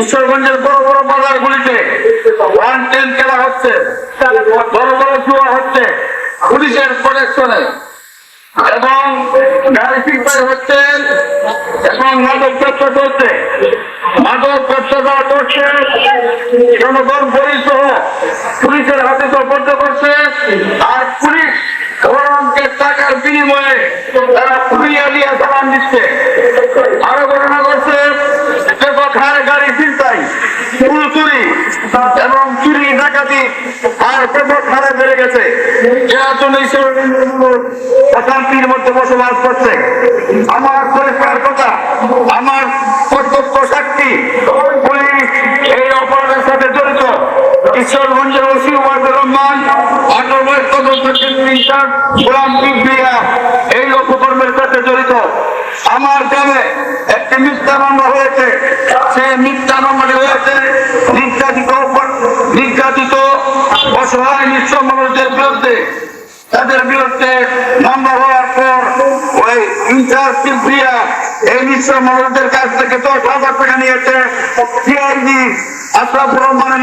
ঈশ্বরগঞ্জের বড় বড় বাজারগুলিতে one ten খেলা হচ্ছে, বড় বড় জুয়া হচ্ছে, পুলিশের প্রোটেকশনে। এবং এবং মাদক ব্যবসা চলছে। মাদক ব্যবসা যারা করছে জনগণ পরিসহ পুলিশের হাতে সর্বদ্ধ করছে, আর পুলিশ বিনিময়ে তারা পুড়িয়া দিয়ে চালান দিচ্ছে। আরও ঘটনা করছে খায় গাড়ি এবং চুরি ডাকাতি, আর বেড়ে গেছে। জন্য অশান্তির মধ্যে বসবাস করছে। আমার পরিষ্কার কথা, আমার কর্তব্য পুলিশ এই অপরাধের সাথে জড়িত। ঈশ্বরগঞ্জের ওসি ওয়াজুর রহমান এই অপকর্মের সাথে জড়িত। আমার গ্রামে একটি মিথ্যা হয়েছে। সে মিথ্যা মামলাটি হয়েছে। নির্যাতিত নির্যাতিত অসহায় নিঃস্ব মানুষদের বিরুদ্ধে। তাদের বিরুদ্ধে মামলা হওয়ার পর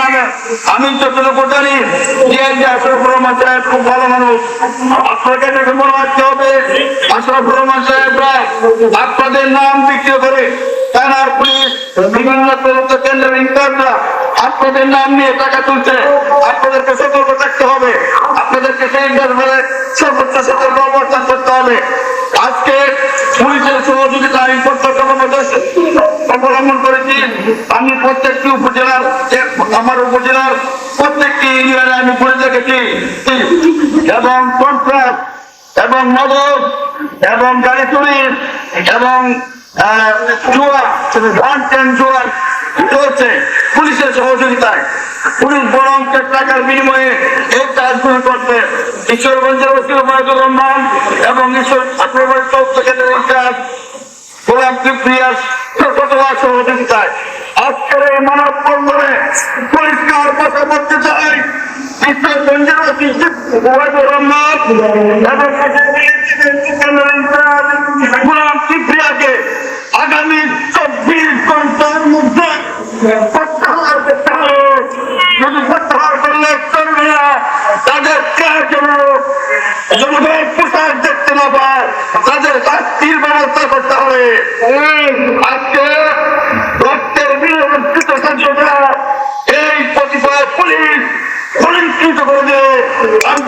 নামে আমি মনে সাহেবরা আপনাদের নাম বিক্রি করে। থানার পুলিশ বিভিন্ন তদন্ত কেন্দ্রের ইনচার্জরা আপনাদের নাম নিয়ে টাকা তুলছে। আপনাদেরকে সতর্ক থাকতে হবে। আপনাদেরকে সেই সর্বোচ্চ সতর্ক অবস্থান করতে হবে আজকে পুলিশের সহযোগিতা আমি প্রত্যক্ষ অবলম্বন করেছি। আমি প্রত্যেকটি উপজেলার আমার উপজেলার প্রত্যেকটি ইউনিয়নে আমি ঘুরে দেখেছি। এবং কন্ট্রাক্ট এবং মদক এবং গাড়ি চুরি এবং পুলিশের সহযোগিতায়। পুলিশ অঙ্কের টাকার বিনিময়ে এই করছে। ঈশ্বরগঞ্জের ওসির এবং ঈশ্বর ইনচার্জ গোলাম কতবার আগামী চব্বিশ ঘণ্টার মধ্যে প্রত্যাহার করতে হবে। তাদেরকে পোশাক দেখতে না পায়, তাদের শাস্তির ব্যবস্থা করতে হবে আজকে রক্তের বিরোধিত সভ্যতা এই প্রতিভা পুলিশ কলঙ্কিত করে দিয়ে